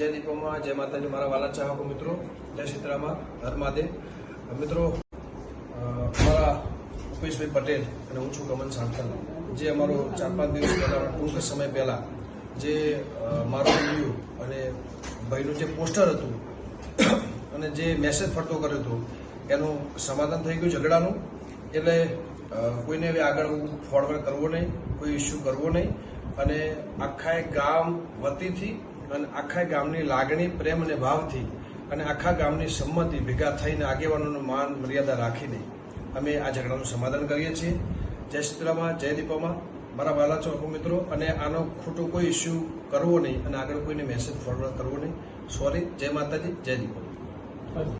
જય દીપોમાં, જય માતાજી, મારા વાલા ચાહકો મિત્રો, જય સીતરામાં હર મિત્રો મારા ઉપેશભાઈ પટેલ અને હું છું ગમન સાંકલ જે અમારો ચાર પાંચ દિવસ પહેલા, ટૂંક સમય પહેલાં, જે મારો વીડિયો અને ભાઈનું જે પોસ્ટર હતું, અને જે મેસેજ ફરતો કર્યો હતો, એનું સમાધાન થઈ ગયું ઝઘડાનું. એટલે કોઈને હવે આગળ ફોરવર્ડ કરવો નહીં, કોઈ ઇસ્યુ કરવો નહીં. અને આખા ગામ વતીથી અને આખા ગામની લાગણી, પ્રેમ અને ભાવથી અને આખા ગામની સંમતિ ભેગા થઈને આગેવાનોનું માન, મર્યાદા રાખીને અમે આ ઝઘડાનું સમાધાન કરીએ છીએ. જય સીતરામાં, જય દીપામાં. મારા વાલા ચોકો મિત્રો. અને આનો ખોટો કોઈ ઇસ્યુ કરવો નહીં અને આગળ કોઈને મેસેજ ફોરવર્ડ કરવો નહીં. સોરી જય માતાજી, જય દીપા.